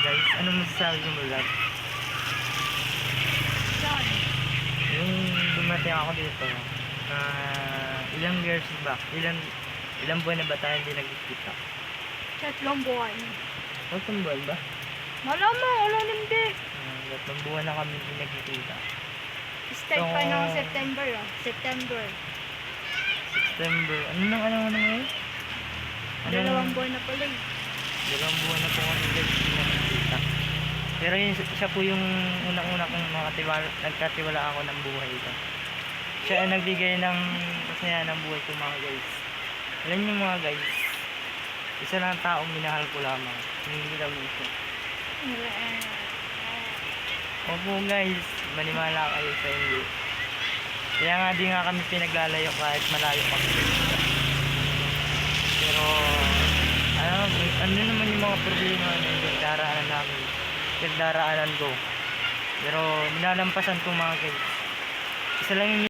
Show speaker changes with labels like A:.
A: guys. Anong masasabi mo vlog? Yung dumating ako dito, ah ilang years back, ilang ilang buwan na ba tayo hindi nagkikita?
B: Tatlong buwan.
A: Tatlong buwan ba?
B: Malamang, wala hindi.
A: Uh, tatlong buwan na kami hindi nagkikita.
B: Start pa
A: So,
B: ng September ah. September.
A: September, ano nang ano ano ngayon? Ano
B: Dalawang buwan na pala eh.
A: Dalawang buwan na po kami nagkikita. Pero yun, siya po yung unang-una kong makatiwala, nagkatiwala ako ng buhay ko. Siya ang nagbigay ng kasaya ng buhay ko mga guys. Alam niyo mga guys, isa lang ang taong minahal ko lamang. Hindi lang ito. Opo guys, maniwala kayo sa hindi. Kaya nga di nga kami pinaglalayo kahit malayo kami. Pero, ano, ano naman yung mga problema na yung daraanan namin. Yung daraanan ko. Pero, minalampasan ko mga guys. Isa lang yung